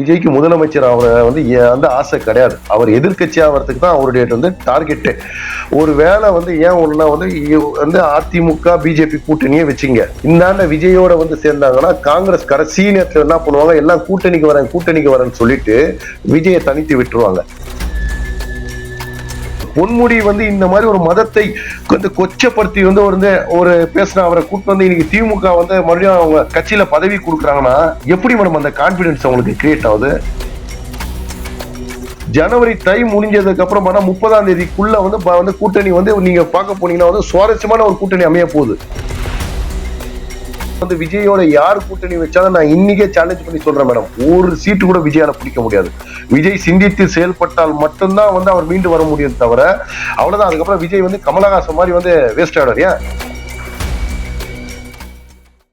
விஜய்க்கு முதலமைச்சர் அவரை வந்து வந்து ஆசை கிடையாது. அவர் எதிர்கட்சி ஆகிறதுக்கு தான் அவருடைய வந்து டார்கெட்டு ஒரு வேளை வந்து ஏன் ஒன்றுனா வந்து வந்து அதிமுக பிஜேபி கூட்டணியே வச்சுங்க. இந்தாண்ட விஜயோட வந்து சேர்ந்தாங்கன்னா காங்கிரஸ் கடைசி நேரத்தில் என்ன பண்ணுவாங்க? எல்லாம் கூட்டணிக்கு வரேன் கூட்டணிக்கு வரேன்னு சொல்லிட்டு விஜயை தனித்து விட்டுருவாங்க. பொன்முடி வந்து இந்த மாதிரி ஒரு மதத்தை வந்து கொச்சப்படுத்தி வந்து ஒரு வந்து ஒரு பேசின அவரை கூட்டு வந்து இன்னைக்கு திமுக வந்து மறுபடியும் அவங்க கட்சியில பதவி கொடுக்குறாங்கன்னா எப்படி மேடம் அந்த கான்பிடன்ஸ் அவங்களுக்கு கிரியேட் ஆகுது? ஜனவரி தை முடிஞ்சதுக்கு அப்புறம் பார்த்தா முப்பதாம் தேதிக்குள்ள வந்து வந்து கூட்டணி வந்து நீங்க பார்க்க போனீங்கன்னா வந்து சுவாரஸ்யமான ஒரு கூட்டணி அமைய போகுது. வந்து விஜயோட யார் கூட்டணி வச்சாலும் நான் இன்னைக்கே சேலஞ்ச் பண்ணி சொல்றேன் மேடம் ஒரு சீட்டு கூட விஜயால பிடிக்க முடியாது. விஜய் சிந்தித்து செயல்பட்டால் மட்டும்தான் வந்து அவர் மீண்டு வர முடியும் தவிர அவ்வளவுதான். அதுக்கப்புறம் விஜய் வந்து கமலஹாசன் மாதிரி வந்து வேஸ்ட் ஆயிடாரு ஏன்?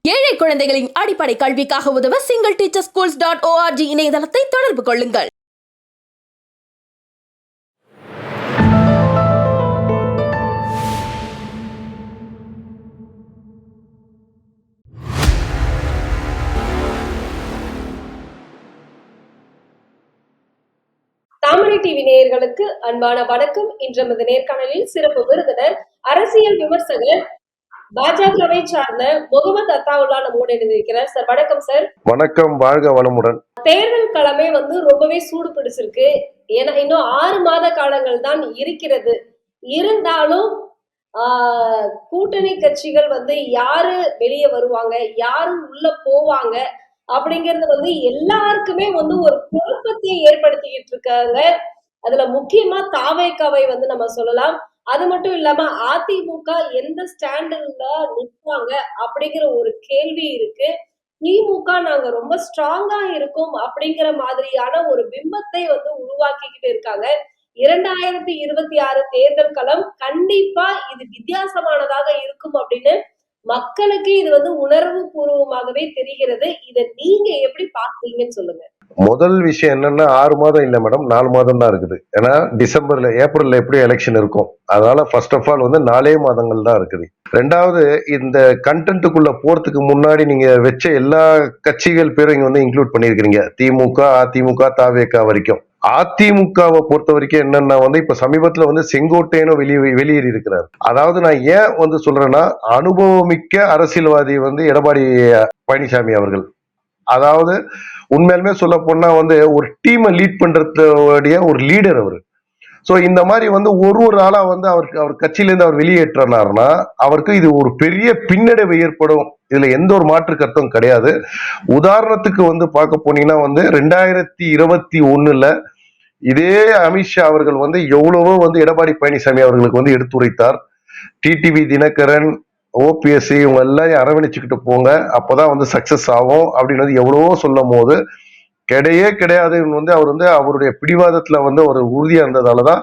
ஏழை குழந்தைகளின் அடிப்படை கல்விக்காக உதவ single teacher schools dot ORG இணையதளத்தை தொடர்பு கொள்ளுங்கள். தாமரை டிவி நேயர்களுக்கு அன்பான வணக்கம். இன்று நமது நேர்காணலில் சிறப்பு விருந்தினர் அரசியல் விமர்சகர் பாஜகவை சார்ந்த முகமது அத்தாவுல்லா நம்மோடு இணைந்திருக்கிறார். சார் வணக்கம் சார். வணக்கம் வாழ்க வளமுடன். தேர்தல் களமே வந்து ரொம்பவே சூடு பிடிச்சிருக்கு. ஏன்னா இன்னும் ஆறு மாத காலங்கள் தான் இருக்கிறது. இருந்தாலும் ஆஹ், கூட்டணி கட்சிகள் வந்து யாரு வெளியே வருவாங்க யாரு உள்ள போவாங்க அப்படிங்கிறது வந்து எல்லாருக்குமே வந்து ஒரு குழப்பத்தை ஏற்படுத்திக்கிட்டு இருக்காங்க. அதுல முக்கியமா தாவேக்காவை வந்து நம்ம சொல்லலாம். அது மட்டும் இல்லாம அதிமுக எந்த ஸ்டாண்டர்ட்ல நிற்பாங்க அப்படிங்கிற ஒரு கேள்வி இருக்கு. திமுக நாங்க ரொம்ப ஸ்ட்ராங்கா இருக்கும் அப்படிங்கிற மாதிரியான ஒரு பிம்பத்தை வந்து உருவாக்கிக்கிட்டு இருக்காங்க. இரண்டாயிரத்தி இருபத்தி ஆறு தேர்தல் களம் கண்டிப்பா இது வித்தியாசமானதாக இருக்கும் அப்படின்னு மக்களுக்கு இது வந்து உணர்வு பூர்வமாகவே தெரிகிறது. இதை நீங்க எப்படி பாக்குறீங்கன்னு சொல்லுங்க. முதல் விஷயம் என்னன்னா ஆறு மாதம் இல்லை மேடம் நாலு மாதம் தான் இருக்குது. ஏன்னா டிசம்பர்ல ஏப்ரல்ல எப்படி எலெக்ஷன் இருக்கும். அதனால ஃபர்ஸ்ட் ஆஃப் ஆல் வந்து நாலே மாதங்கள் தான் இருக்குது. ரெண்டாவது இந்த கண்டென்ட்டுக்குள்ள போறதுக்கு முன்னாடி நீங்க வச்ச எல்லா கட்சிகள் பேரும் இங்க வந்து இன்க்ளூட் பண்ணியிருக்கிறீங்க. திமுக அதிமுக தாவேக்கா வரைக்கும். அதிமுகவை பொறுத்த வரைக்கும் என்னன்னா வந்து இப்ப சமீபத்துல வந்து செங்கோட்டையனும் வெளியே வெளியேறி இருக்கிறார். அதாவது நான் ஏன் வந்து சொல்றேன்னா அனுபவமிக்க அரசியல்வாதி வந்து எடப்பாடி பழனிசாமி அவர்கள். அதாவது உண்மையாலுமே சொல்ல போனா வந்து ஒரு டீமை லீட் பண்றதுடைய ஒரு லீடர் அவர். ஸோ இந்த மாதிரி வந்து ஒரு ஒரு ஆளா வந்து அவருக்கு அவர் கட்சியிலேருந்து அவர் வெளியேற்றினார்னா அவருக்கு இது ஒரு பெரிய பின்னடைவு ஏற்படும். இதுல எந்த ஒரு மாற்று கருத்தும் கிடையாது. உதாரணத்துக்கு வந்து பார்க்க போனீங்கன்னா வந்து ரெண்டாயிரத்தி இருபத்தி ஒண்ணுல இதே அமித்ஷா அவர்கள் வந்து எவ்வளவோ வந்து எடப்பாடி பழனிசாமி அவர்களுக்கு வந்து எடுத்துரைத்தார். டிடிவி தினகரன் ஓபிஎஸ்சி இவங்க எல்லாரையும் அரவணைச்சுக்கிட்டு போங்க அப்போதான் வந்து சக்சஸ் ஆகும் அப்படின்னு வந்து எவ்வளவோ சொல்லும் போது கிடையே கிடையாது வந்து அவர் வந்து அவருடைய பிடிவாதத்துல வந்து ஒரு உறுதியா இருந்ததாலதான்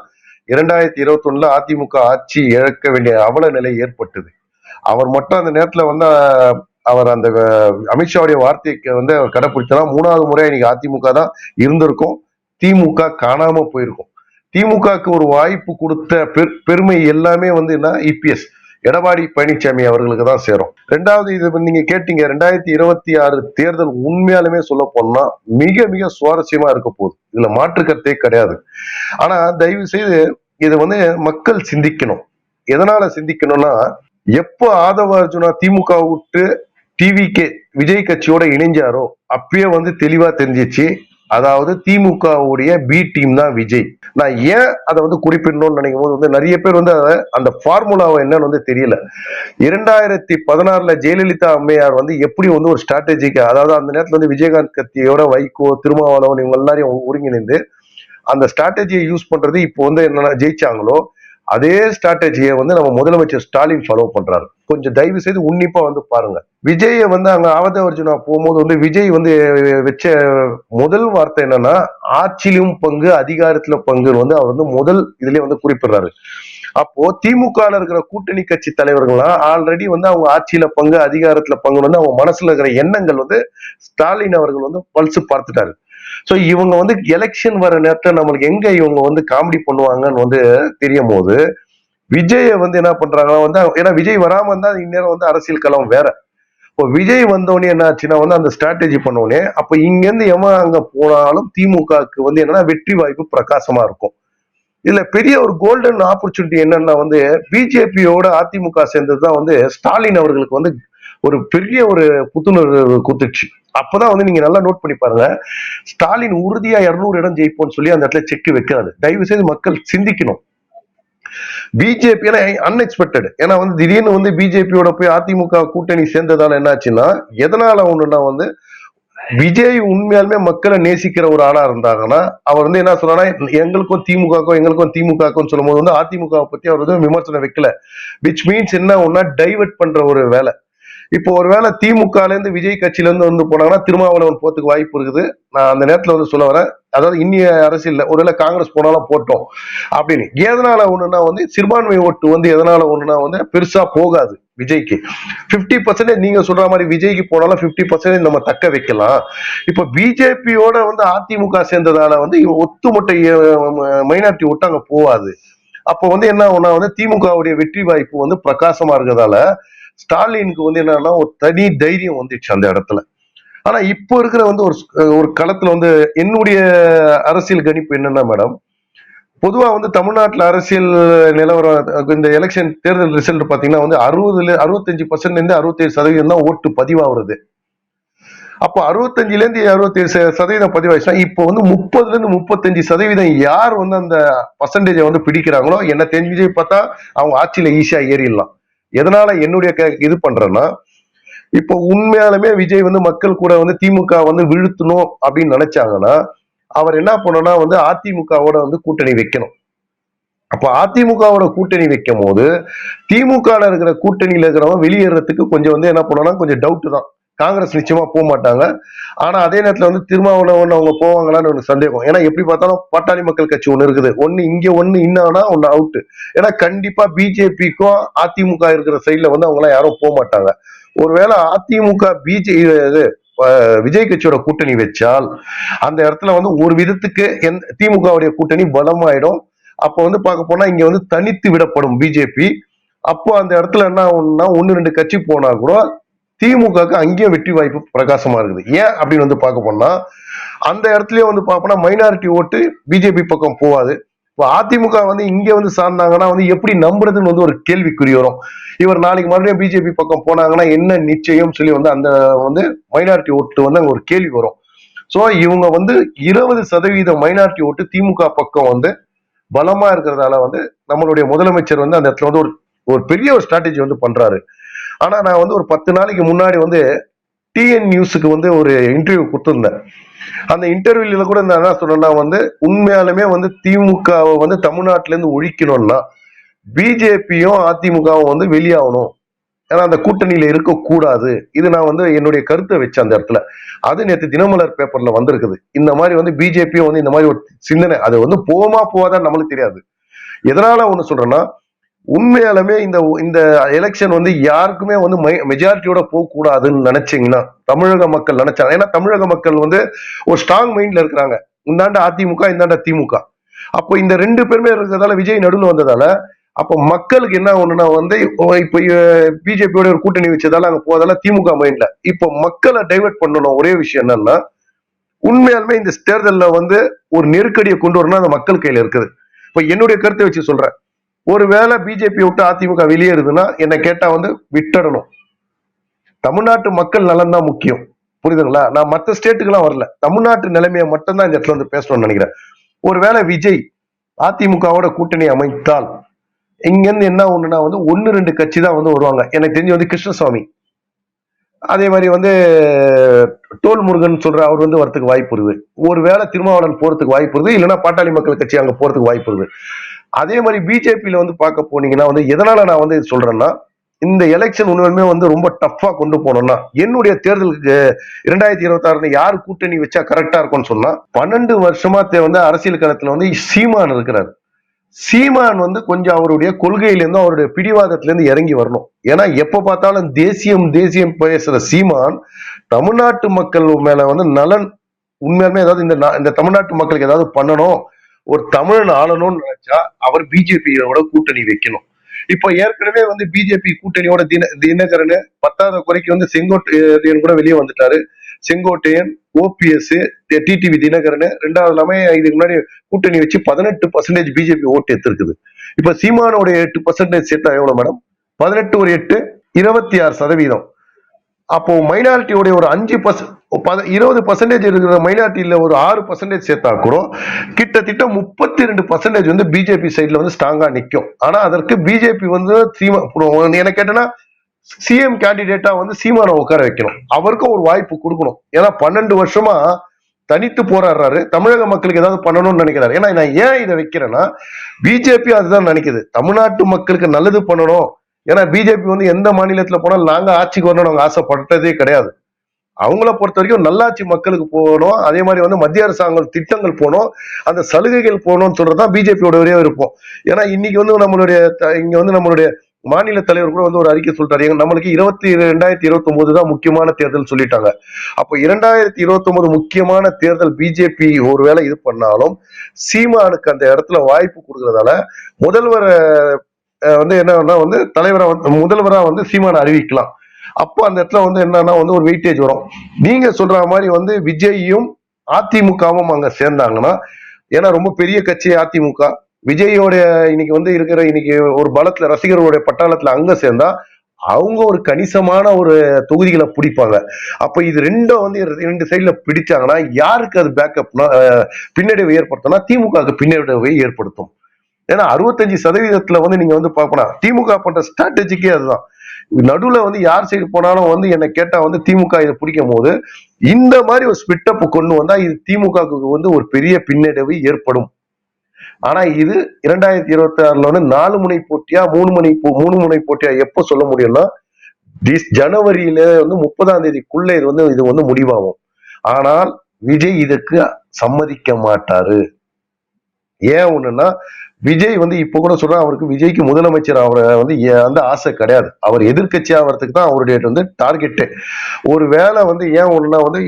இரண்டாயிரத்தி இருபத்தி ஒண்ணுல அதிமுக ஆட்சி இழக்க வேண்டிய அவல நிலை ஏற்பட்டது. அவர் மட்டும் அந்த நேரத்துல வந்து அவர் அந்த அமித்ஷாவுடைய வார்த்தைக்கு வந்து அவர் மூணாவது முறை இன்னைக்கு அதிமுக தான் இருந்திருக்கும். திமுக காணாம போயிருக்கும். திமுகக்கு ஒரு வாய்ப்பு கொடுத்த பெரு- பெருமை எல்லாமே வந்து என்ன? இபிஎஸ் எடப்பாடி பழனிசாமி அவர்களுக்கு தான் சேரும். ரெண்டாவது இது நீங்க கேட்டீங்க ரெண்டாயிரத்தி இருபத்தி ஆறு தேர்தல் உண்மையாலுமே சொல்ல போனா மிக மிக சுவாரஸ்யமா இருக்க போகுது. இதுல மாற்றுக்கத்தே கிடையாது. ஆனா தயவு செய்து இதை வந்து மக்கள் சிந்திக்கணும். எதனால சிந்திக்கணும்னா எப்போ ஆதவ அர்ஜுனா திமுக விட்டு டிவிகே விஜய் கட்சியோட இணைஞ்சாரோ அப்பயே வந்து தெளிவா தெரிஞ்சிச்சு. அதாவது திமுகவுடைய பி டீம் தான் விஜய். நான் ஏன் அதை வந்து குறிப்பிடணும்னு நினைக்கும் போது வந்து நிறைய பேர் வந்து அதை அந்த ஃபார்முலாவை என்னன்னு வந்து தெரியல. இரண்டாயிரத்தி பதினாறுல ஜெயலலிதா அம்மையார் வந்து எப்படி வந்து ஒரு ஸ்ட்ராட்டஜிக்கு அதாவது அந்த நேரத்தில் வந்து விஜயகாந்த் கத்தியோட வைகோ திருமாவளவன் இவங்க எல்லாரையும் ஒருங்கிணைந்து அந்த ஸ்ட்ராட்டஜியை யூஸ் பண்றது இப்போ வந்து என்னன்னா ஜெயிச்சாங்களோ அதே ஸ்ட்ராட்டஜியை வந்து நம்ம முதலமைச்சர் ஸ்டாலின் ஃபாலோ பண்றாரு. கொஞ்சம் தயவு செய்து உன்னிப்பா வந்து பாருங்க. விஜயை வந்து அங்க ஆவத அர்ஜுனா போகும்போது வந்து விஜய் வந்து வச்ச முதல் வார்த்தை என்னன்னா ஆட்சியிலும் பங்கு அதிகாரத்துல பங்குன்னு வந்து அவர் வந்து முதல் இதுலயே வந்து குறிப்பிடுறாரு. அப்போ திமுக இருக்கிற கூட்டணி கட்சி தலைவர்கள்லாம் ஆல்ரெடி வந்து அவங்க ஆட்சியில பங்கு அதிகாரத்துல பங்கு வந்து அவங்க மனசுல இருக்கிற எண்ணங்கள் வந்து ஸ்டாலின் அவர்கள் வந்து பல்சு பார்த்துட்டாரு. சோ இவங்க வந்து எலெக்ஷன் வர நேரத்தில் நம்மளுக்கு எங்க இவங்க வந்து காமெடி பண்ணுவாங்கன்னு வந்து தெரியும் போது விஜய வந்து என்ன பண்றாங்கன்னா வந்து ஏன்னா விஜய் வராம இருந்தா இந்நேரம் வந்து அரசியல் களம் வேற. இப்போ விஜய் வந்தோடனே என்ன ஆச்சுன்னா வந்து அந்த ஸ்ட்ராட்டஜி பண்ணோடனே அப்ப இங்க இருந்து எவன் அங்க போனாலும் திமுகவுக்கு வந்து என்னன்னா வெற்றி வாய்ப்பு பிரகாசமா இருக்கும். இதுல பெரிய ஒரு கோல்டன் ஆப்பர்ச்சுனிட்டி என்னன்னா வந்து பிஜேபியோட அதிமுக சேர்ந்தது தான் வந்து ஸ்டாலின் அவர்களுக்கு வந்து ஒரு பெரிய ஒரு புத்துணர்வு கூத்துச்சு அப்பதான் வந்து நீங்க நல்லா நோட் பண்ணி பாருங்க. ஸ்டாலின் உறுதியா இருநூறு இடம் ஜெயிப்போம்னு சொல்லி அந்த இடத்துல செக் வைக்காது தயவு செய்து மக்கள் சிந்திக்கணும். பிஜேபி அன்எக்ஸ்பெக்டட் ஏன்னா வந்து திடீர்னு வந்து பிஜேபியோட போய் அதிமுக கூட்டணி சேர்ந்ததால என்னாச்சுன்னா எதனால ஒண்ணுன்னா வந்து விஜய் உண்மையாலுமே மக்களை நேசிக்கிற ஒரு ஆளா இருந்தாங்கன்னா அவர் வந்து என்ன சொல்றாங்கன்னா எங்களுக்கும் திமுகக்கும் எங்களுக்கும் திமுகக்கும் சொல்லும் போது வந்து அதிமுக பத்தி அவர் வந்து விமர்சனம் வைக்கல. விச் மீன்ஸ் என்ன ஒன்னா டைவர்ட் பண்ற ஒரு வேலை. இப்போ ஒருவேளை திமுகல இருந்து விஜய் கட்சியிலேருந்து வந்து போனாங்கன்னா திருமாவளவன் போறதுக்கு வாய்ப்பு இருக்குது. நான் அந்த நேரத்துல வந்து சொல்ல வரேன். அதாவது இன்னிய அரசியல்ல ஒருவேளை காங்கிரஸ் போனாலும் போட்டோம் அப்படின்னு. எதனால ஒண்ணுன்னா வந்து சிறுபான்மை ஓட்டு வந்து எதனால ஒண்ணுன்னா வந்து பெருசா போகாது விஜய்க்கு. 50% பர்சன்டேஜ் நீங்க சொல்ற மாதிரி விஜய்க்கு போனாலும் 50% பர்சன்டேஜ் நம்ம தக்க வைக்கலாம். இப்ப பிஜேபியோட வந்து அதிமுக சேர்ந்ததால வந்து இவ ஒத்துமொட்டை மைனாரிட்டி ஓட்டு அங்க போகாது. அப்போ வந்து என்ன ஒன்னா வந்து திமுகவுடைய வெற்றி வாய்ப்பு வந்து பிரகாசமா இருக்கிறதால ஸ்டாலினுக்கு வந்து என்னன்னா ஒரு தனி தைரியம் வந்துச்சு அந்த இடத்துல. ஆனா இப்போ இருக்கிற வந்து ஒரு ஒரு களத்துல வந்து என்னுடைய அரசியல் கணிப்பு என்னன்னா மேடம் பொதுவா வந்து தமிழ்நாட்டுல அரசியல் நிலவரம் இந்த எலெக்ஷன் தேர்தல் ரிசல்ட் பாத்தீங்கன்னா வந்து அறுபதுல அறுபத்தஞ்சு பர்சன்ட்ல இருந்து அறுபத்தேழு சதவீதம் தான் ஓட்டு பதிவாகிறது. அப்போ அறுபத்தஞ்சுல இருந்து அறுபத்தேழு சதவீதம் பதிவாயிடுச்சுன்னா இப்போ வந்து முப்பதுல இருந்து முப்பத்தஞ்சு சதவீதம் யார் வந்து அந்த பர்சன்டேஜை வந்து பிடிக்கிறாங்களோ என்ன தெரிஞ்சு பார்த்தா அவங்க ஆட்சியில ஈஸியா ஏறிடலாம். எதனால என்னுடைய க- இது பண்றேன்னா இப்போ உண்மையாலுமே விஜய் வந்து மக்கள் கூட வந்து திமுக வந்து விழுத்தணும் அப்படின்னு நினைச்சாங்கன்னா அவர் என்ன பண்ணணும்னா வந்து அதிமுகவோட வந்து கூட்டணி வைக்கணும். அப்ப அதிமுகவோட கூட்டணி வைக்கும் போது திமுக இருக்கிற கூட்டணியில இருக்கிறவங்க வெளியேறதுக்கு கொஞ்சம் வந்து என்ன பண்ணணும்னா கொஞ்சம் டவுட் தான். காங்கிரஸ் நிச்சயமா போக மாட்டாங்க ஆனா அதே நேரத்துல வந்து திருமாவளவன் அவங்க போவாங்களான்னு எனக்கு சந்தேகம். ஏன்னா எப்படி பார்த்தாலும் பாட்டாளி மக்கள் கட்சி ஒண்ணு இருக்குது. ஒண்ணு இங்க ஒண்ணு இன்னானா ஒண்ணு அவுட் ஏன்னா கண்டிப்பா பிஜேபிக்கும் அதிமுக இருக்கிற சைட்ல வந்து அவங்க எல்லாம் யாரும் போக மாட்டாங்க ஒருவேளை அதிமுக பிஜே இது விஜய் கட்சியோட கூட்டணி வச்சால் அந்த இடத்துல வந்து ஒரு விதத்துக்கு எந் திமுகவுடைய கூட்டணி பலமாயிடும். அப்போ வந்து பார்க்க போனா இங்க வந்து தனித்து விடப்படும் பிஜேபி அப்போ அந்த இடத்துல என்ன ஆகும்னா ஒன்னு ரெண்டு கட்சி போனா கூட திமுகவுக்கு அங்கேயும் வெற்றி வாய்ப்பு பிரகாசமா இருக்குது. ஏன் அப்படின்னு வந்து பார்க்க போனா அந்த இடத்துலயே வந்து பார்ப்போம்னா மைனாரிட்டி ஓட்டு பிஜேபி பக்கம் போகாது. இப்போ அதிமுக வந்து இங்க வந்து சார்ந்தாங்கன்னா வந்து எப்படி நம்புறதுன்னு வந்து ஒரு கேள்விக்குறி வரும். இவர் நாளைக்கு மறுபடியும் பிஜேபி பக்கம் போனாங்கன்னா என்ன நிச்சயம் சொல்லி வந்து அந்த வந்து மைனாரிட்டி ஓட்டு வந்து அங்க ஒரு கேள்வி வரும். சோ இவங்க வந்து இருபது சதவீத மைனாரிட்டி ஓட்டு திமுக பக்கம் வந்து பலமா இருக்கிறதால வந்து நம்மளுடைய முதலமைச்சர் வந்து அந்த இடத்துல வந்து ஒரு ஒரு பெரிய ஒரு ஸ்ட்ராட்டஜி வந்து பண்றாரு. ஆனா நான் வந்து ஒரு பத்து நாளைக்கு முன்னாடி வந்து டிஎன் நியூஸுக்கு வந்து ஒரு இன்டர்வியூ கொடுத்துருந்தேன். அந்த இன்டர்வியூல கூட நான் என்ன சொன்னேன்னா வந்து உண்மையாலுமே வந்து திமுகவை வந்து தமிழ்நாட்டிலேருந்து ஒழிக்கணும்னா பிஜேபியும் அதிமுகவும் வந்து வெளியாகணும். ஏன்னா அந்த கூட்டணியில இருக்கக்கூடாது. இது நான் வந்து என்னுடைய கருத்தை வச்சேன் அந்த இடத்துல. அது நேற்று தினமலர் பேப்பர்ல வந்திருக்குது. இந்த மாதிரி வந்து பிஜேபியும் வந்து இந்த மாதிரி ஒரு சிந்தனை. அது வந்து போமா போவாதான் நம்மளுக்கு தெரியாது. எதனால ஒன்று சொல்றேன்னா உண்மையாலுமே இந்த இந்த எலெக்ஷன் வந்து யாருக்குமே வந்து மெஜாரிட்டியோட போக கூடாதுன்னு நினைச்சீங்கன்னா தமிழக மக்கள் நினைச்சாங்க. ஏன்னா தமிழக மக்கள் வந்து ஒரு ஸ்ட்ராங் மைண்ட்ல இருக்கிறாங்க. இந்தாண்ட அதிமுக இந்தாண்ட திமுக. அப்போ இந்த ரெண்டு பேருமே இருக்கிறதால விஜய் நடுவில் வந்ததால அப்போ மக்களுக்கு என்ன ஒண்ணுன்னா வந்து இப்போ இப்போ பிஜேபியோட ஒரு கூட்டணி வச்சதால அங்க போதால திமுக மைண்ட்ல இப்போ மக்களை டைவர்ட் பண்ணணும். ஒரே விஷயம் என்னன்னா உண்மையாலுமே இந்த தேர்தலில் வந்து ஒரு நெருக்கடியை கொண்டு வரணும் அந்த மக்கள் கையில இருக்குது. இப்போ என்னுடைய கருத்தை வச்சு சொல்றேன். ஒருவேளை பிஜேபி விட்டு அதிமுக வெளியேறுதுன்னா என்ன கேட்டா வந்து விட்டுடணும். தமிழ்நாட்டு மக்கள் நலன் தான் முக்கியம். புரியுதுங்களா? நான் மற்ற ஸ்டேட்டுக்கெல்லாம் வரல. தமிழ்நாட்டு நிலைமையை மட்டும்தான் இந்த இடத்துல வந்து பேசணும்னு நினைக்கிறேன். ஒருவேளை விஜய் அதிமுகவோட கூட்டணி அமைத்தால் இங்க இருந்து என்ன ஒண்ணுன்னா வந்து ஒன்னு ரெண்டு கட்சி தான் வந்து வருவாங்க. எனக்கு தெரிஞ்சு வந்து கிருஷ்ணசுவாமி அதே மாதிரி வந்து டோல் முருகன் சொல்ற அவர் வந்து வரத்துக்கு வாய்ப்பு இருக்குது. ஒருவேளை திருமாவளவன் போறதுக்கு வாய்ப்பு இருக்குது. இல்லைன்னா பாட்டாளி மக்கள் கட்சி அங்க போறதுக்கு வாய்ப்பு இருக்குது. அதே மாதிரி பிஜேபியில வந்து பார்க்க போனீங்கன்னா வந்து எதனால நான் வந்து இது சொல்றேன்னா இந்த எலெக்ஷன் உண்மையுமே வந்து ரொம்ப டஃப்பா கொண்டு போனோம்னா என்னுடைய தேர்தலுக்கு இரண்டாயிரத்தி இருபத்தி ஆறுல யார் கூட்டணி வச்சா கரெக்டா இருக்கும்னு சொன்னா பன்னெண்டு வருஷமா வந்து அரசியல் களத்துல வந்து சீமான் இருக்கிறார். சீமான் வந்து கொஞ்சம் அவருடைய கொள்கையிலேருந்து அவருடைய பிடிவாதத்திலேருந்து இறங்கி வரணும். ஏன்னா எப்ப பார்த்தாலும் தேசியம் தேசியம் பேசுற சீமான் தமிழ்நாட்டு மக்கள் மேல வந்து நலன் உண்மையாலுமே ஏதாவது இந்த இந்த தமிழ்நாட்டு மக்களுக்கு ஏதாவது பண்ணணும் ஒரு தமிழன் ஆளணும்னு நினைச்சா அவர் பிஜேபியோட கூட்டணி வைக்கணும். இப்ப ஏற்கனவே வந்து பிஜேபி கூட்டணியோட தின தினகரன் பத்தாவது குறைக்கு வந்து செங்கோட்டையன் கூட வெளியே வந்துட்டாரு. செங்கோட்டையன் ஓபிஎஸ் டிடிவி தினகரன் ரெண்டாவது இல்லாம இதுக்கு முன்னாடி கூட்டணி வச்சு பதினெட்டு பர்சன்டேஜ் பிஜேபி ஓட்டு எடுத்திருக்குது. இப்ப சீமானோட எட்டு பர்சன்டேஜ் சேர்த்தா எவ்வளவு மேடம் பதினெட்டு ஒரு எட்டு இருபத்தி ஆறு சதவீதம். அப்போ மைனாரிட்டியோட ஒரு அஞ்சு பர்சன்ட் இருபது பர்சன்டேஜ் இருக்கிற மைனாரிட்டியில ஒரு ஆறு பர்சன்டேஜ் சேர்த்தா கூட கிட்டத்தட்ட முப்பத்தி ரெண்டு பர்சன்டேஜ் வந்து பிஜேபி சைட்ல வந்து ஸ்ட்ராங்கா நிற்கும் ஆனா அதற்கு பிஜேபி வந்து சீமா என்ன கேட்டேன்னா சிஎம் கேண்டிடேட்டா வந்து சீமானை உட்கார வைக்கணும். அவருக்கும் ஒரு வாய்ப்பு கொடுக்கணும். ஏன்னா பன்னெண்டு வருஷமா தனித்து போராடுறாரு. தமிழக மக்களுக்கு ஏதாவது பண்ணணும்னு நினைக்கிறாரு. ஏன்னா நான் ஏன் இதை வைக்கிறேன்னா பிஜேபி அதுதான் நினைக்குது. தமிழ்நாட்டு மக்களுக்கு நல்லது பண்ணணும். ஏன்னா பிஜேபி வந்து எந்த மாநிலத்துல போனாலும் நாங்க ஆட்சிக்கு வரணும்னு அவங்க ஆசைப்பட்டதே கிடையாது. அவங்கள பொறுத்த வரைக்கும் நல்லாட்சி மக்களுக்கு போகணும். அதே மாதிரி வந்து மத்திய அரசாங்கம் திட்டங்கள் போகணும். அந்த சலுகைகள் போகணும்னு சொல்றதுதான் பிஜேபியோட ஒரே இருப்போம் ஏன்னா இன்னைக்கு வந்து நம்மளுடைய இங்க வந்து நம்மளுடைய மாநில தலைவர் கூட வந்து ஒரு அறிக்கை சொல்லிட்டாரு எங்க நம்மளுக்கு இருபத்தி ரெண்டாயிரத்தி இருபத்தி ஒன்பது தான் முக்கியமான தேர்தல் சொல்லிட்டாங்க. அப்போ இரண்டாயிரத்தி இருபத்தி ஒன்பது முக்கியமான தேர்தல் பிஜேபி ஒருவேளை இது பண்ணாலும் சீமானுக்கு அந்த இடத்துல வாய்ப்பு கொடுக்கறதால முதல்வர் வந்து என்னன்னா வந்து தலைவரா வந்து முதல்வரா வந்து சீமான அறிவிக்கலாம். அப்போ அந்த இடத்துல வந்து என்னன்னா வந்து ஒரு வெயிட்டேஜ் வரும். நீங்க சொல்ற மாதிரி வந்து விஜய்யும் அதிமுகவும் அங்க சேர்ந்தாங்கன்னா ஏன்னா ரொம்ப பெரிய கட்சி அதிமுக விஜயோட இன்னைக்கு வந்து இருக்கிற இன்னைக்கு ஒரு பலத்துல ரசிகர்களுடைய பட்டாளத்துல அங்க சேர்ந்தா அவங்க ஒரு கணிசமான ஒரு தொகுதிகளை பிடிப்பாங்க. அப்ப இது ரெண்டும் வந்து ரெண்டு சைட்ல பிடிச்சாங்கன்னா யாருக்கு அது பேக்கப்னா பின்னடைவை ஏற்படுத்தும்னா திமுகவுக்கு பின்னடைவை ஏற்படுத்தும். ஏன்னா அறுபத்தஞ்சு சதவீதத்துல வந்து நீங்க வந்து பார்க்கணும் திமுக பண்ற ஸ்ட்ராட்டஜிக்கே அதுதான். நடுவுல வந்து யார் சைடு போனாலும் வந்து என்ன கேட்டா வந்து திமுக இதை பிடிக்கும் போது இந்த மாதிரி ஒரு ஸ்பிட்டப் கொண்டு வந்தா இது திமுகவுக்கு வந்து ஒரு பெரிய பின்னடைவு ஏற்படும். ஆனா இது இரண்டாயிரத்தி இருபத்தி ஆறுல வந்து நாலு முனை போட்டியா மூணு மணி மூணு முனை போட்டியா எப்ப சொல்ல முடியும்னா டிஸ் ஜனவரியில வந்து முப்பதாம் தேதிக்குள்ள இது வந்து இது வந்து முடிவாகும். ஆனால் விஜய் இதுக்கு சம்மதிக்க மாட்டாரு. ஏன் ஒண்ணுன்னா விஜய் வந்து இப்ப கூட சொல்றேன் அவருக்கு விஜய்க்கு முதலமைச்சர் அவரை வந்து வந்து ஆசை கிடையாது. அவர் எதிர்க்கட்சி ஆகிறதுக்கு தான் அவருடைய வந்து டார்கெட்டு ஒரு வேளை வந்து ஏன் ஒண்ணுனா வந்து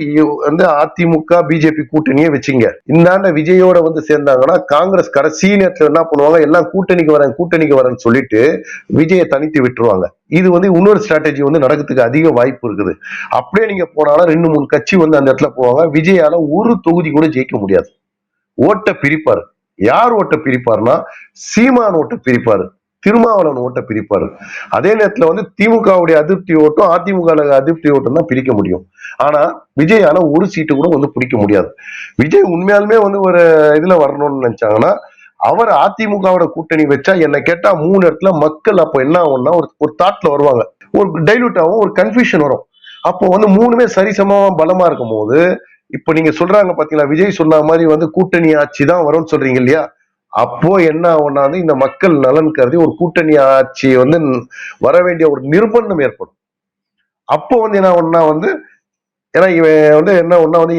வந்து அதிமுக பிஜேபி கூட்டணியே வச்சுங்க. இந்தாண்ட விஜயோட வந்து சேர்ந்தாங்கன்னா காங்கிரஸ் கடைசி நேரத்துல என்ன பண்ணுவாங்க எல்லாம் கூட்டணிக்கு வரேன் கூட்டணிக்கு வரேன்னு சொல்லிட்டு விஜயை தனித்து விட்டுருவாங்க. இது வந்து இன்னொரு ஸ்ட்ராட்டஜி வந்து நடக்கிறதுக்கு அதிக வாய்ப்பு இருக்குது. அப்படியே நீங்க போனாலும் ரெண்டு மூணு கட்சி வந்து அந்த இடத்துல போவாங்க. விஜயால ஒரு தொகுதி கூட ஜெயிக்க முடியாது. ஓட்ட பிரிப்பாரு. யார் ஓட்டை பிரிப்பாருன்னா சீமான் ஓட்டை பிரிப்பாரு திருமாவளவன் ஓட்டை பிரிப்பாரு. அதே நேரத்துல வந்து திமுகவுடைய அதிருப்தி ஓட்டும் அதிமுக அதிருப்தி ஓட்டம் தான் பிரிக்க முடியும். ஆனா விஜயால ஒரு சீட்டு கூட வந்து பிடிக்க முடியாது. விஜய் உண்மையாலுமே வந்து ஒரு இதுல வரணும்னு நினைச்சாங்கன்னா அவர் அதிமுகவோட கூட்டணி வச்சா என்ன கேட்டா மூணு இடத்துல மக்கள் அப்போ என்ன ஆகும்னா ஒரு ஒரு தாட்ல வருவாங்க. ஒரு டைலூட் ஆகும் ஒரு கன்ஃபியூஷன் வரும். அப்போ வந்து மூணுமே சரிசமமா பலமா இருக்கும் போது இப்போ நீங்க சொல்றாங்க பாத்தீங்களா விஜய் சொன்ன மாதிரி வந்து கூட்டணி ஆட்சி தான் வரும்னு சொல்றீங்க இல்லையா? அப்போ என்ன ஆகும்னா வந்து இந்த மக்கள் நலன் கருதி ஒரு கூட்டணி ஆட்சி வந்து வர வேண்டிய ஒரு நிர்பந்தம் ஏற்படும். அப்போ வந்து என்ன ஆகும்னா வந்து ஏன்னா இவன் வந்து என்ன ஒன்னா வந்து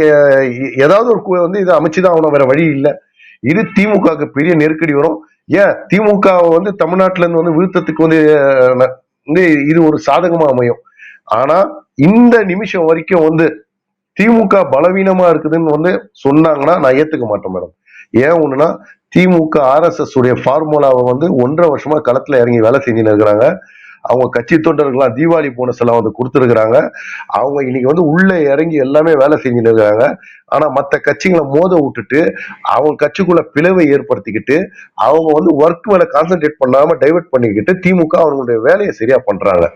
ஏதாவது ஒரு வந்து இதை அமைச்சுதான் ஆகணும் வேற வழி இல்லை. இது திமுகவுக்கு பெரிய நெருக்கடி வரும். ஏன்? திமுக வந்து தமிழ்நாட்டுல இருந்து வந்து விழுத்தத்துக்கு வந்து ந- வந்து இது ஒரு சாதகமா அமையும். ஆனா இந்த நிமிஷம் வரைக்கும் வந்து திமுக பலவீனமா இருக்குதுன்னு வந்து சொன்னாங்கன்னா நான் ஏத்துக்க மாட்டேன் மேடம். ஏன் ஒண்ணுன்னா திமுக ஆர்எஸ்எஸ் உடைய ஃபார்முலாவை வந்து ஒன்றரை வருஷமா களத்துல இறங்கி வேலை செஞ்சுன்னு இருக்கிறாங்க. அவங்க கட்சி தொண்டர்கள்லாம் தீபாவளி போனஸ் எல்லாம் வந்து கொடுத்துருக்குறாங்க. அவங்க இன்னைக்கு வந்து உள்ளே இறங்கி எல்லாமே வேலை செஞ்சுன்னு இருக்கிறாங்க. ஆனா மற்ற கட்சிகளை மோத விட்டுட்டு அவங்க கட்சிக்குள்ள பிளவை ஏற்படுத்திக்கிட்டு அவங்க வந்து ஒர்க் மேல கான்சென்ட்ரேட் பண்ணாம டைவர்ட் பண்ணிக்கிட்டு திமுக அவங்களுடைய வேலையை சரியா பண்றாங்க.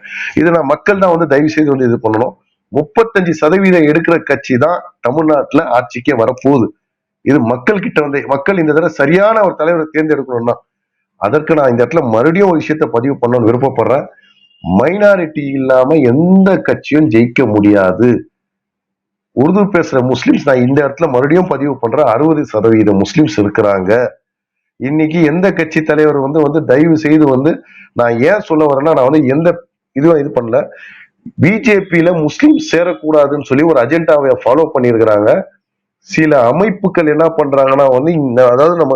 இதை நான் மக்கள் தான் வந்து தயவு செய்து வந்து இது பண்ணணும். முப்பத்தஞ்சு சதவீதம் எடுக்கிற கட்சி தான் தமிழ்நாட்டுல ஆட்சிக்கே வரப்போகுது. இது மக்கள் கிட்ட வந்து மக்கள் இந்த தடவை சரியான ஒரு தலைவரை தேர்ந்தெடுக்கணும்னா அதற்கு நான் இந்த இடத்துல மறுபடியும் ஒரு விஷயத்த பதிவு பண்ணணும்னு விருப்பப்படுறேன். மைனாரிட்டி இல்லாம எந்த கட்சியும் ஜெயிக்க முடியாது. உருது பேசுற முஸ்லிம்ஸ் நான் இந்த இடத்துல மறுபடியும் பதிவு பண்றேன். அறுபது சதவீத முஸ்லிம்ஸ் இருக்கிறாங்க. இன்னைக்கு எந்த கட்சி தலைவர் வந்து வந்து தயவு செய்து வந்து நான் ஏன் சொல்ல வரேன்னா நான் வந்து எந்த இதுவும் இது பண்ணல. பிஜேபியில முஸ்லிம் சேரக்கூடாதுன்னு சொல்லி ஒரு அஜெண்டாவை ஃபாலோ பண்ணியிருக்கிறாங்க. சில அமைப்புகள் என்ன பண்றாங்கன்னா வந்து இந்த அதாவது நம்ம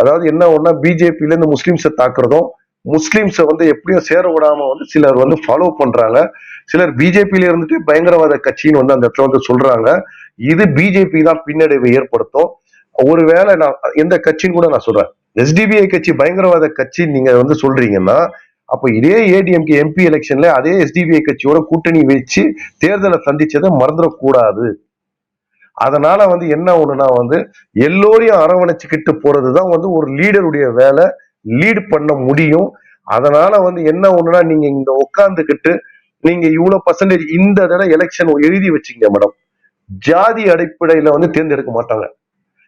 அதாவது என்ன ஒன்னா பிஜேபியில இந்த முஸ்லிம்ஸை தாக்குறதும் முஸ்லிம்ஸை வந்து எப்படியும் சேர விடாம வந்து சிலர் வந்து ஃபாலோ பண்றாங்க. சிலர் பிஜேபியில இருந்துட்டு பயங்கரவாத கட்சின்னு வந்து அந்த இடத்துல வந்து சொல்றாங்க. இது பிஜேபி தான் பின்னடைவை ஏற்படுத்தும். ஒருவேளை நான் எந்த கட்சின்னு கூட நான் சொல்றேன். எஸ்டிபிஐ கட்சி பயங்கரவாத கட்சி நீங்க வந்து சொல்றீங்கன்னா அப்போ இதே ஏடிஎம்கே எம்பி எலெக்ஷன்ல அதே எஸ்டிபிஐ கட்சியோட கூட்டணி வச்சு தேர்தலை சந்திச்சதை மறந்துடக்கூடாது. அதனால வந்து என்ன ஒண்ணுனா வந்து எல்லோரையும் அரவணைச்சுக்கிட்டு போறதுதான் வந்து ஒரு லீடருடைய வேலை லீடு பண்ண முடியும். அதனால வந்து என்ன ஒண்ணுனா நீங்க இந்த உட்காந்துக்கிட்டு நீங்க இவ்வளவு பர்சன்டேஜ் இந்த தடவை எலெக்ஷன் எழுதி வச்சீங்க மேடம். ஜாதி அடிப்படையில வந்து தேர்ந்தெடுக்க மாட்டாங்க.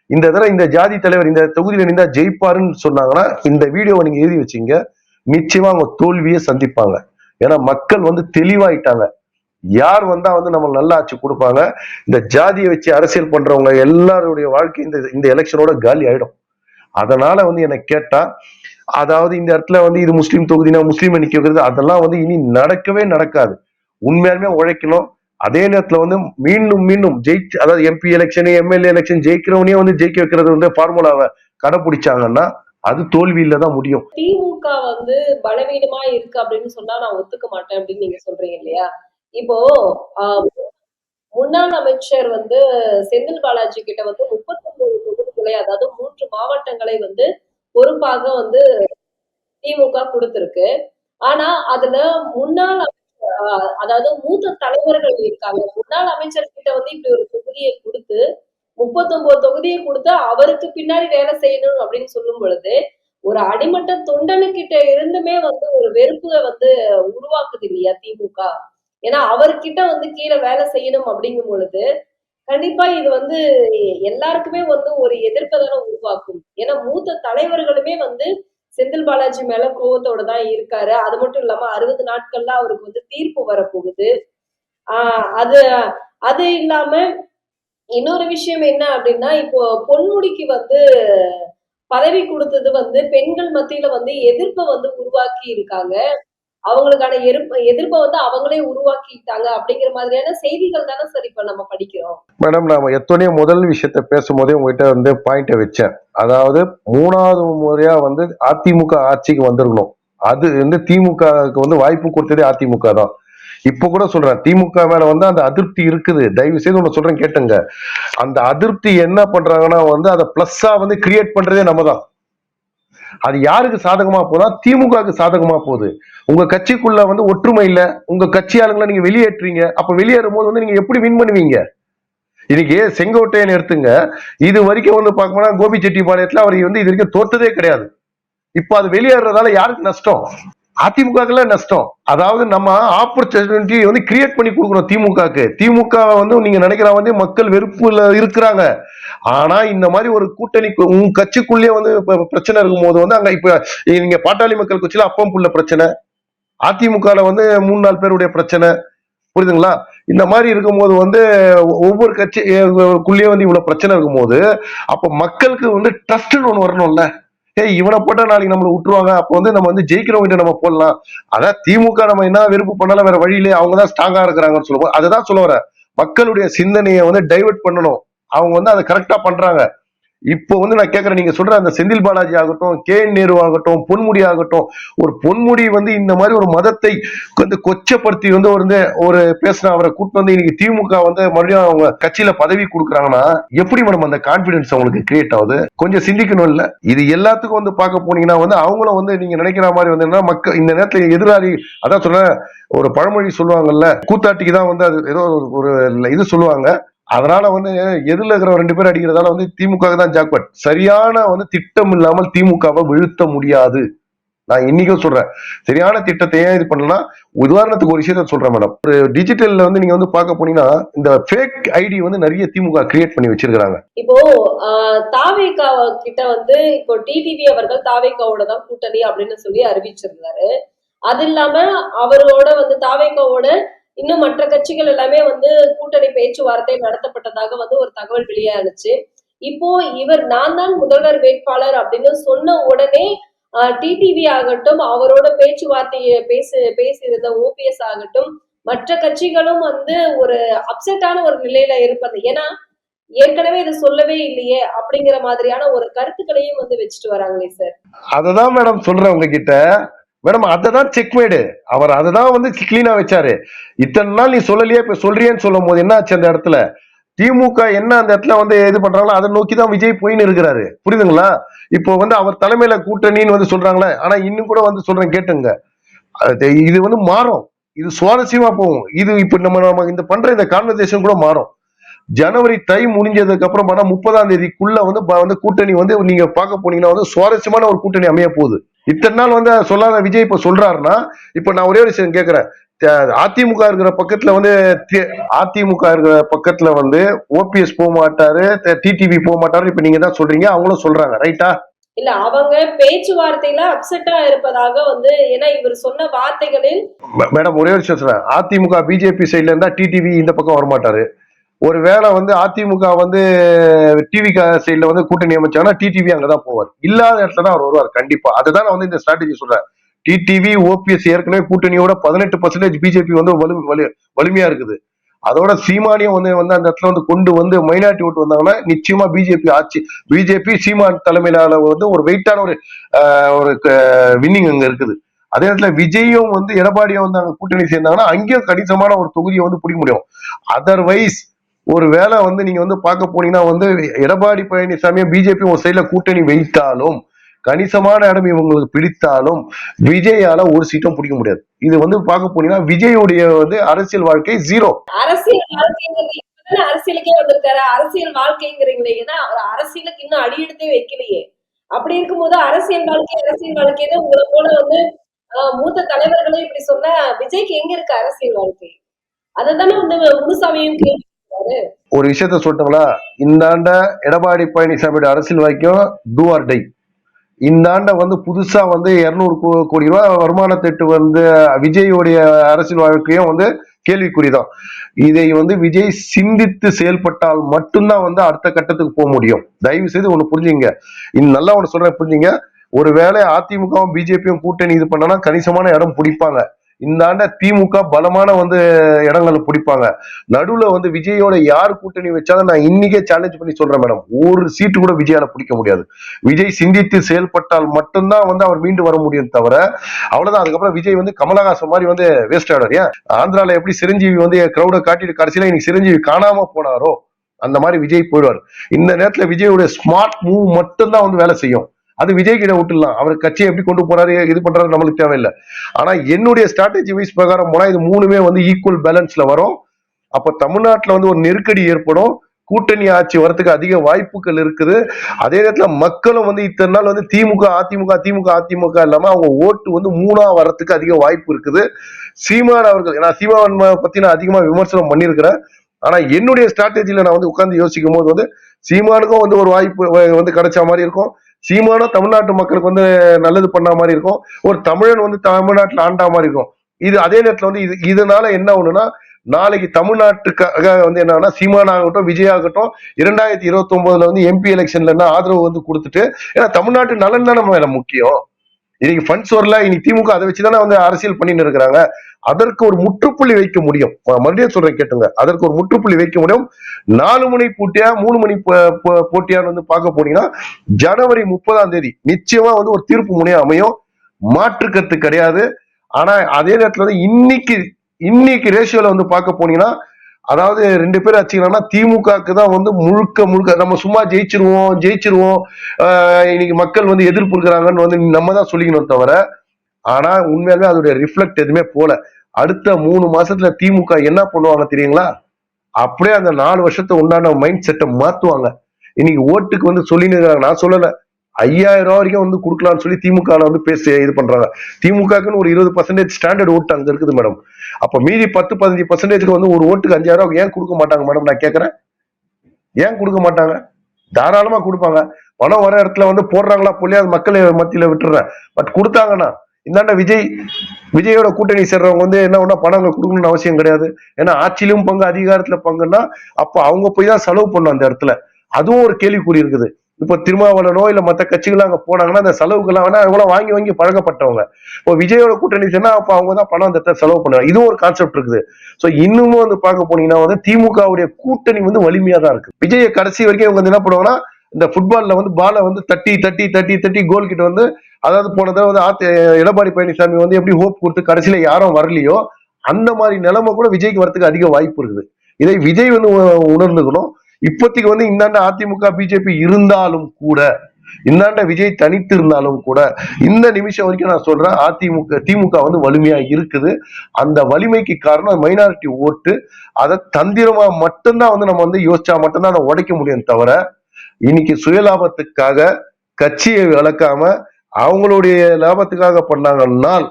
இந்த தடவை இந்த ஜாதி தலைவர் இந்த தொகுதியில நின்றா ஜெயிப்பாருன்னு சொன்னாங்கன்னா இந்த வீடியோவை நீங்க எழுதி வச்சீங்க. நிச்சயமா அவங்க தோல்வியை சந்திப்பாங்க. ஏன்னா மக்கள் வந்து தெளிவாயிட்டாங்க. யார் வந்தா வந்து நம்ம நல்ல ஆட்சி கொடுப்பாங்க? இந்த ஜாதியை வச்சு அரசியல் பண்றவங்க எல்லாருடைய வாழ்க்கை இந்த இந்த எலெக்ஷனோட காலி ஆயிடும். அதனால வந்து என்னை கேட்டா அதாவது இந்த இடத்துல வந்து இது முஸ்லீம் தொகுதினா முஸ்லீம் நிக்க வைக்கிறது அதெல்லாம் வந்து இனி நடக்கவே நடக்காது. உண்மையாலுமே உழைக்கணும். அதே நேரத்துல வந்து மீண்டும் மீண்டும் ஜெயிச்சு அதாவது எம்பி எலெக்ஷன் எம்எல்ஏ எலெக்ஷன் ஜெயிக்கிறவனே வந்து ஜெயிக்க வைக்கிறது வந்து ஃபார்முலாவை கடைபிடிச்சாங்கன்னா அது தோல்வியில தான் முடியும். திமுக வந்து பலவீனமா இருக்கு அப்படின்னு சொன்னா நான் ஒத்துக்க மாட்டேன் அப்படின்னு நீங்க சொல்றீங்க இல்லையா? இப்போ ஆஹ், முன்னாள் அமைச்சர் வந்து செந்தில் பாலாஜி கிட்ட வந்து முப்பத்தி ஒன்பது தொகுதிகளை அதாவது மூன்று மாவட்டங்களை வந்து பொறுப்பாக வந்து திமுக கொடுத்திருக்கு. ஆனா அதுல முன்னாள் அமைச்சர், ஆஹ், அதாவது மூத்த தலைவர்கள் இருக்காங்க. முன்னாள் அமைச்சர் கிட்ட வந்து இப்படி ஒரு தொகுதியை கொடுத்து முப்பத்தொன்பது தொகுதியை கொடுத்து அவருக்கு பின்னாடி வேலை செய்யணும் அப்படின்னு சொல்லும் பொழுது ஒரு அடிமட்ட தொண்டனுக்கிட்ட இருந்துமே வந்து ஒரு வெறுப்பை வந்து உருவாக்குது இல்லையா திமுக? ஏன்னா அவர்கிட்ட வந்து கீழே வேலை செய்யணும் அப்படிங்கும் பொழுது கண்டிப்பா இது வந்து எல்லாருக்குமே வந்து ஒரு எதிர்ப்பை தானே உருவாக்கும். ஏன்னா மூத்த தலைவர்களுமே வந்து செந்தில் பாலாஜி மேல கோவத்தோட தான் இருக்காரு. அது மட்டும் இல்லாம அறுபது நாட்கள்ல அவருக்கு வந்து தீர்ப்பு வரப்போகுது. ஆஹ் அது அது இல்லாம இன்னொரு விஷயம் என்ன அப்படின்னா இப்போ பொன்முடிக்கு வந்து பதவி கொடுத்தது வந்து பெண்கள் மத்தியில வந்து எதிர்ப்பை வந்து உருவாக்கி இருக்காங்க. அவங்களுக்கான எதிர்ப்பு எதிர்ப்பை வந்து அவங்களே உருவாக்கிட்டாங்க அப்படிங்கிற மாதிரியான செய்திகள் தானே சார் இப்ப நம்ம படிக்கிறோம். மேடம் நாம எத்தனையோ முதல் விஷயத்த பேசும்போதே உங்ககிட்ட வந்து பாயிண்ட வச்சேன். அதாவது மூணாவது முறையா வந்து அதிமுக ஆட்சிக்கு வந்திருக்கணும். அது வந்து திமுகவுக்கு வந்து வாய்ப்பு கொடுத்ததே அதிமுக தான். இப்போ கூட சொல்றேன் திமுக மேல வந்து அந்த அதிருப்தி இருக்குது. தயவு செய்து ஒன்று சொல்றேன் கேட்டுங்க. அந்த அதிருப்தி என்ன பண்றாங்கன்னா வந்து அதை பிளஸ்ஸா வந்து கிரியேட் பண்றதே நம்ம தான் அது யாருக்கு சாதகமா போதா திமுகவுக்கு சாதகமா போகுது. உங்க கட்சிக்குள்ள வந்து ஒற்றுமை இல்ல. உங்க கட்சி ஆளுங்களை நீங்க வெளியேற்றுறீங்க. அப்ப வெளியேறும் போது வந்து நீங்க எப்படி வின் பண்ணுவீங்க? இன்னைக்கு செங்கோட்டையன் எடுத்துங்க இது வரைக்கும் வந்து பார்க்கணும்னா கோபி செட்டிப்பாளையத்துல அவர் வந்து இது வரைக்கும் தோத்ததே கிடையாது. இப்ப அது வெளியேறதால யாருக்கு நஷ்டம்? அதிமுகக்குல நஷ்டம். அதாவது நம்ம ஆப்பர்ச்சுனிட்டி வந்து கிரியேட் பண்ணி கொடுக்குறோம் திமுகக்கு. திமுக வந்து நீங்க நினைக்கிற வந்து மக்கள் வெறுப்புல இருக்கிறாங்க. ஆனா இந்த மாதிரி ஒரு கூட்டணி உங்க கட்சிக்குள்ளேயே வந்து பிரச்சனை பிரச்சனை இருக்கும்போது வந்து அங்க இப்ப நீங்க பாட்டாளி மக்கள் கட்சியில அப்பம் புள்ள பிரச்சனை. அதிமுகல வந்து மூணு நாலு பேருடைய பிரச்சனை. புரியுதுங்களா? இந்த மாதிரி இருக்கும்போது வந்து ஒவ்வொரு கட்சி குள்ளேயே வந்து இவ்வளவு பிரச்சனை இருக்கும்போது அப்ப மக்களுக்கு வந்து ட்ரஸ்ட்னு ஒண்ணு வரணும்ல. ஏய் இவனை போட்டா நாளைக்கு நம்மளை விட்டுருவாங்க அப்போ வந்து நம்ம வந்து ஜெயிக்கிறவங்க நம்ம போடலாம். அதான் திமுக நம்ம என்ன விருப்பம் பண்ணாலும் வேற வழியிலே அவங்க தான் ஸ்ட்ராங்கா இருக்கிறாங்கன்னு சொல்லுவோம் அதுதான் சொல்ல வரேன் மக்களுடைய சிந்தனையை வந்து டைவர்ட் பண்ணணும். அவங்க வந்து அதை கரெக்டா பண்றாங்க. இப்போ வந்து நான் கேட்கறேன் நீங்க சொல்ற அந்த செந்தில் பாலாஜி ஆகட்டும் கே என் நேரு ஆகட்டும் பொன்முடி ஆகட்டும் ஒரு பொன்முடி வந்து இந்த மாதிரி ஒரு மதத்தை வந்து கொச்சப்படுத்தி வந்து ஒரு வந்து ஒரு பேசின அவரை கூட்டு வந்து இன்னைக்கு திமுக வந்து மறுபடியும் அவங்க கட்சியில பதவி கொடுக்குறாங்கன்னா எப்படி மேடம் அந்த கான்பிடன்ஸ் அவங்களுக்கு கிரியேட் ஆகுது? கொஞ்சம் சிந்திக்கணும் இல்ல? இது எல்லாத்துக்கும் வந்து பார்க்க போனீங்கன்னா வந்து அவங்களும் வந்து நீங்க நினைக்கிற மாதிரி வந்து என்ன மக்கள் இந்த நேரத்துல எதிராளி அதான் சொல்றேன் ஒரு பழமொழி சொல்லுவாங்கல்ல கூத்தாட்டிக்கு தான் வந்து அது ஏதோ ஒரு இது சொல்லுவாங்க. அதனால வந்து எதிரில் இருக்கிற ரெண்டு பேர் அடிக்கிறதால வந்து திமுக தான் ஜாக்பட். சரியான வந்து திட்டம் இல்லாமல் திமுகவை வீழ்த்த முடியாது. நான் இன்னைக்கும் சொல்றேன். சரியான திட்டத்தை ஏன் இது பண்ணலாம் உதாரணத்துக்கு ஒரு விஷயத்த சொல்றேன் மேடம். ஒரு டிஜிட்டல்ல வந்து நீங்க வந்து பார்க்க போனீங்கன்னா இந்த ஃபேக் ஐடி வந்து நிறைய திமுக கிரியேட் பண்ணி வச்சிருக்காங்க இப்போ ஆஹ், தாவேகா கிட்ட வந்து இப்போ டிடிவி அவர்கள் தாவேகாவோட தான் கூட்டணி அப்படின்னு சொல்லி அறிவிச்சிருந்தாரு. அது இல்லாம அவரோட வந்து தாவேகாவோட இன்னும் மற்ற கட்சிகள் எல்லாமே வந்து கூட்டணி பேச்சுவார்த்தை நடத்தப்பட்டதாக வந்து ஒரு தகவல் வெளியானுச்சு. இப்போ இவர் நான் தான் முதல்வர் வேட்பாளர் அப்படின்னு சொன்ன உடனே டிடிவி ஆகட்டும் அவரோட பேச்சுவார்த்தையை பேசு பேசியிருந்த ஓபிஎஸ் ஆகட்டும் மற்ற கட்சிகளும் வந்து ஒரு அப்செட்டான ஒரு நிலையில இருப்பது. ஏன்னா ஏற்கனவே இதை சொல்லவே இல்லையே அப்படிங்கிற மாதிரியான ஒரு கருத்துக்களையும் வந்து வச்சுட்டு வராங்களே சார். அததான் மேடம் சொல்றேன் உங்ககிட்ட. மேடம் அததான் செக்மேடு. அவர் அததான் வந்து கிளீனா வச்சாரு. இத்தனை நாள் நீ சொல்லலையே இப்ப சொல்றியேன்னு சொல்லும் போது என்ன ஆச்சு அந்த இடத்துல? திமுக என்ன அந்த இடத்துல வந்து இது பண்றாங்களோ அதை நோக்கி தான் விஜய் போயின்னு இருக்கிறாரு. புரியுதுங்களா? இப்போ வந்து அவர் தலைமையில கூட்டணின்னு வந்து சொல்றாங்களே ஆனா இன்னும் கூட வந்து சொல்றேன் கேட்டுங்க. அது இது வந்து மாறும். இது சுவாரஸ்யமா போகும். இது இப்ப நம்ம நம்ம இந்த பண்ற இந்த கான்வர்சேஷன் கூட மாறும். ஜனவரி தை முடிஞ்சதுக்கு அப்புறம் பார்த்தா முப்பதாம் தேதிக்குள்ள வந்து வந்து கூட்டணி வந்து நீங்க பார்க்க போனீங்கன்னா வந்து சுவாரஸ்யமான ஒரு கூட்டணி அமைய போகுது இத்தனை நாள் வந்து சொல்லாத விஜய் இப்ப சொல்றாருன்னா இப்ப நான் ஒரே ஒரு விஷயம் கேட்கிறேன் அதிமுக இருக்கிற பக்கத்துல வந்து அதிமுக இருக்கிற பக்கத்துல வந்து ஓபிஎஸ் போக மாட்டாரு டிடிவி போக மாட்டாரு இப்ப நீங்க தான் சொல்றீங்க அவங்களும் சொல்றாங்க ரைட்டா இல்ல அவங்க பேச்சுவார்த்தையில அப்செட்டா இருப்பதாக வந்து ஏன்னா இவர் சொன்ன வார்த்தைகளில் மேடம் ஒரே ஒரு விஷயம் சொல்றேன். அதிமுக பிஜேபி சைட்ல இருந்தா டிடிவி இந்த பக்கம் வரமாட்டாரு. ஒருவேளை வந்து அதிமுக வந்து டிவி சைட்ல வந்து கூட்டணி அமைச்சாங்கன்னா டிடிவி அங்கதான் போவார். இல்லாத இடத்துல தான் அவர் வருவார் கண்டிப்பா. அதுதான் நான் வந்து இந்த ஸ்ட்ராட்டஜி சொல்றேன் டிடிவி ஓபிஎஸ் ஏற்கனவே கூட்டணியோட பதினெட்டு பர்சன்டேஜ் பிஜேபி வந்து வலு வலு வலிமையா இருக்குது. அதோட சீமானியம் வந்து வந்து அந்த இடத்துல வந்து கொண்டு வந்து மைனாரிட்டி ஓட்டு வந்தாங்கன்னா நிச்சயமா பிஜேபி ஆட்சி பிஜேபி சீமான் தலைமையிலான வந்து ஒரு வெயிட்டான ஒரு ஒரு வின்னிங் அங்க இருக்குது. அதே நேரத்துல விஜயும் வந்து எடப்பாடியும் வந்து அங்க கூட்டணி சேர்ந்தாங்கன்னா அங்கேயும் கணிசமான ஒரு தொகுதியை வந்து பிடிக்க முடியும். அதர்வைஸ் ஒரு வேலை வந்து நீங்க வந்து பார்க்க போனீங்கன்னா வந்து எடப்பாடி பழனிசாமியும் பிஜேபி ஒரு சைட்ல கூட்டணி வைத்தாலும் கணிசமான இடம் இவங்களுக்கு பிடித்தாலும் விஜயால ஒரு சீட்டும் பிடிக்க முடியாது. இது வந்து பார்க்க போனீங்கன்னா விஜயுடைய வந்து அரசியல் வாழ்க்கை ஜீரோ அரசியல் வாழ்க்கைங்கிறது அரசியலுக்கே வந்திருக்காரு. அரசியல் வாழ்க்கைங்கிறீங்களே ஏன்னா அவர் அரசியலுக்கு இன்னும் அடியெடுத்தே வைக்கலையே. அப்படி இருக்கும்போது அரசியல் வாழ்க்கை அரசியல் வாழ்க்கைன்னு உங்களை போல வந்து ஆஹ், மூத்த தலைவர்களும் இப்படி சொன்ன விஜய்க்கு எங்க இருக்கு அரசியல் வாழ்க்கை? அததானே வந்து முனுசாமியும் கேள்வி ஒரு விஷயத்த சொல்லட்டுங்களா இந்த ஆண்ட எடப்பாடி பழனிசாமியோட அரசியல் வாக்கியம் டூ ஆர் டை இந்த ஆண்ட வந்து புதுசா வந்து இருநூறு கோடி ரூபாய் வருமானத்திட்டு வந்து விஜயோடைய அரசியல் வாழ்க்கையும் வந்து கேள்விக்குறிதான். இதை வந்து விஜய் சிந்தித்து செயல்பட்டால் மட்டும்தான் வந்து அடுத்த கட்டத்துக்கு போக முடியும். தயவு செய்து ஒண்ணு புரிஞ்சுங்க. இது நல்லா ஒண்ணு சொல்றேன் புரிஞ்சுங்க. ஒருவேளை அதிமுகவும் பிஜேபியும் கூட்டணி இது பண்ணனா கணிசமான இடம் பிடிப்பாங்க. இந்த ஆண்ட திமுக பலமான வந்து இடங்களை பிடிப்பாங்க. நடுவுல வந்து விஜயோட யார் கூட்டணி வச்சாலும் நான் இன்னைக்கே சேலஞ்ச் பண்ணி சொல்றேன் மேடம் ஒரு சீட்டு கூட விஜயால பிடிக்க முடியாது. விஜய் சிந்தித்து செயல்பட்டால் மட்டும்தான் வந்து அவர் மீண்டு வர முடியும் தவிர அவ்வளவுதான். அதுக்கப்புறம் விஜய் வந்து கமலஹாசன் மாதிரி வந்து வேஸ்ட் ஆடார் ஏன்? ஆந்திரால எப்படி சிரஞ்சீவி வந்து கிரௌட காட்டிட்டு கடைசியில இன்னைக்கு சிரஞ்சீவி காணாம போனாரோ அந்த மாதிரி விஜய் போயிடுவார். இந்த நேரத்துல விஜயோட ஸ்மார்ட் மூவ் மட்டும்தான் வந்து வேலை செய்யும். அது விஜய் கிட்ட விட்டுடலாம். அவர் கட்சியை எப்படி கொண்டு போறாரு இது பண்றாரு நம்மளுக்கு தேவையில்லை. ஆனா என்னுடைய ஸ்ட்ராட்டஜி வைஸ் பிரகாரம் போனா இது மூணுமே வந்து ஈக்குவல் பேலன்ஸ்ல வரும். அப்ப தமிழ்நாட்டுல வந்து ஒரு நெருக்கடி ஏற்படும். கூட்டணி ஆட்சி வரத்துக்கு அதிக வாய்ப்புகள் இருக்குது. அதே நேரத்துல மக்களும் வந்து இத்தனை நாள் வந்து திமுக அதிமுக திமுக அதிமுக இல்லாம அவங்க ஓட்டு வந்து மூணா வரதுக்கு அதிக வாய்ப்பு இருக்குது. சீமான் அவர்கள் நான் சீமான் பத்தி நான் அதிகமா விமர்சனம் பண்ணியிருக்கிறேன். ஆனா என்னுடைய ஸ்ட்ராட்டஜியில நான் வந்து உட்காந்து யோசிக்கும் போது வந்து சீமானுக்கும் வந்து ஒரு வாய்ப்பு வந்து கிடைச்ச மாதிரி இருக்கும். சீமானா தமிழ்நாட்டு மக்களுக்கு வந்து நல்லது பண்ண மாதிரி இருக்கும். ஒரு தமிழன் வந்து தமிழ்நாட்டுல ஆண்டா மாதிரி இருக்கும். இது அதே நேரத்துல வந்து இது இதனால என்ன ஒண்ணுன்னா நாளைக்கு தமிழ்நாட்டுக்காக வந்து என்னன்னா சீமான் ஆகட்டும் விஜய் ஆகட்டும் இரண்டாயிரத்தி இருபத்தி ஒன்பதுல வந்து எம்பி எலெக்ஷன்ல என்ன ஆதரவு வந்து கொடுத்துட்டு ஏன்னா தமிழ்நாட்டு நலன் தான் நம்ம முக்கியம். இன்னைக்கு ஃபண்ட்ஸ் வரல இன்னைக்கு திமுக அதை வச்சுதானே வந்து அரசியல் பண்ணிட்டு இருக்கிறாங்க. அதற்கு ஒரு முற்றுப்புள்ளி வைக்க முடியும். மறுபடியும் சொல்றேன் கேட்டுங்க. அதற்கு ஒரு முற்றுப்புள்ளி வைக்க முடியும். நாலு மணி போட்டியா மூணு மணி போட்டியான்னு வந்து பார்க்க போனீங்கன்னா ஜனவரி முப்பதாம் தேதி நிச்சயமா வந்து ஒரு தீர்ப்பு முனையா அமையும். மாற்றுக்கருத்து கிடையாது. ஆனா அதே நேரத்துல வந்து இன்னைக்கு இன்னைக்கு ரேஷியோல வந்து பார்க்க போனீங்கன்னா அதாவது ரெண்டு பேரும் வச்சுக்கலாம்னா திமுகக்கு தான் வந்து முழுக்க முழுக்க நம்ம சும்மா ஜெயிச்சிருவோம் ஜெயிச்சிருவோம் இன்னைக்கு மக்கள் வந்து எதிர்ப்பு இருக்கிறாங்கன்னு வந்து நம்ம தான் சொல்லிக்கணும் தவிர ஆனா உண்மையாலுமே அதோடைய ரிஃப்ளெக்ட் எதுவுமே போல. அடுத்த மூணு மாசத்துல திமுக என்ன பண்ணுவாங்க தெரியுங்களா? அப்படியே அந்த நாலு வருஷத்தை உண்டான மைண்ட் செட்டை மாத்துவாங்க. இன்னைக்கு ஓட்டுக்கு வந்து சொல்லின்னு இருக்காங்க நான் சொல்லலை. ஐயாயிரம் ரூபா வரைக்கும் வந்து கொடுக்கலாம்னு சொல்லி திமுக வந்து பேசி இது பண்றாங்க. திமுகக்குன்னு ஒரு இருபது பர்சன்டேஜ் ஸ்டாண்டர்ட் ஓட்டு அங்க இருக்குது மேடம் அப்ப மீதி பத்து பதினஞ்சு பர்சன்டேஜ்க்கு வந்து ஒரு ஓட்டுக்கு அஞ்சாயிரம் ரூபா ஏன் கொடுக்க மாட்டாங்க மேடம் நான் கேட்கறேன் ஏன் கொடுக்க மாட்டாங்க? தாராளமா கொடுப்பாங்க. பணம் வர இடத்துல வந்து போடுறாங்களா புள்ளியா அது மக்களை மத்தியில விட்டுறேன். பட் கொடுத்தாங்கன்னா இந்தாண்ட விஜய் விஜயோட கூட்டணி சேர்றவங்க வந்து என்ன ஒண்ணா பணம் கொடுக்கணும்னு அவசியம் கிடையாது. ஏன்னா ஆட்சியிலும் பங்கு அதிகாரத்துல பங்குன்னா அப்ப அவங்க போய் தான் செலவு பண்ணும் அந்த இடத்துல. அதுவும் ஒரு கேள்விக்குறி இருக்குது. இப்போ திருமாவளனோ இல்லை மற்ற கட்சிகள் அங்கே போனாங்கன்னா அந்த செலவுக்கெல்லாம் வேணா அவங்களாம் வாங்கி வாங்கி பழகப்பட்டவங்க இப்போ விஜயோட கூட்டணி சொன்னா அப்போ அவங்க தான் பணம் அந்த இடத்துல செலவு பண்ணுவாங்க. இதுவும் ஒரு கான்செப்ட் இருக்குது. ஸோ இன்னமும் வந்து பார்க்க போனீங்கன்னா வந்து திமுகவுடைய கூட்டணி வந்து வலிமையா தான் இருக்கு. விஜய கடைசி வரைக்கும் இவங்க வந்து என்ன பண்ணுவாங்கன்னா இந்த ஃபுட்பாலில் வந்து பாலை வந்து தட்டி தட்டி தட்டி தட்டி கோல் கிட்ட வந்து அதாவது போன தடவை வந்து ஆத்தி எடப்பாடி பழனிசாமி வந்து எப்படி ஹோப் கொடுத்து கடைசியில் யாரும் வரலையோ அந்த மாதிரி நிலைமை கூட விஜய்க்கு வரதுக்கு அதிக வாய்ப்பு இருக்குது. இதை விஜய் வந்து உணர்ந்துக்கணும். இப்போதைக்கு வந்து இந்தாண்ட அதிமுக பிஜேபி இருந்தாலும் கூட இந்தாண்ட விஜய் தனித்து இருந்தாலும் கூட இந்த நிமிஷம் வரைக்கும் நான் சொல்றேன் அதிமுக திமுக வந்து வலிமையா இருக்குது. அந்த வலிமைக்கு காரணம் மைனாரிட்டி ஓட்டு. அதை தந்திரமா மட்டும்தான் வந்து நம்ம வந்து யோசிச்சா மட்டும்தான் அதை உடைக்க முடியும் தவிர இன்னைக்கு சுயலாபத்துக்காக கட்சியை விளக்காம அவங்களுடைய லாபத்துக்காக பண்ணாங்கன்னால்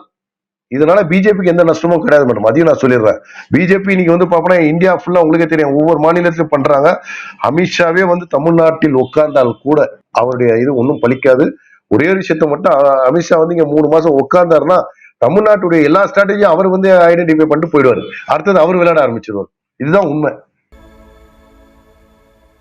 இதனால பிஜேபிக்கு எந்த நஷ்டமும் கிடையாது மேடம். அதையும் நான் சொல்லிடுறேன். பிஜேபி இன்னைக்கு வந்து பாப்போம்னா இந்தியா ஃபுல்லா உங்களுக்கே தெரியும். ஒவ்வொரு மாநிலத்திலும் பண்றாங்க. அமித்ஷாவே வந்து தமிழ்நாட்டில் உட்கார்ந்தால் கூட அவருடைய இது ஒன்றும் பலிக்காது. ஒரே ஒரு விஷயத்த மட்டும் அமித்ஷா வந்து இங்க மூணு மாசம் உட்கார்ந்தாருன்னா தமிழ்நாட்டுடைய எல்லா ஸ்ட்ராட்டஜியும் அவர் வந்து ஐடென்டிஃபை பண்ணிட்டு போயிடுவாரு. அடுத்தது அவர் விளையாட ஆரம்பிச்சிருவார். இதுதான் உண்மை.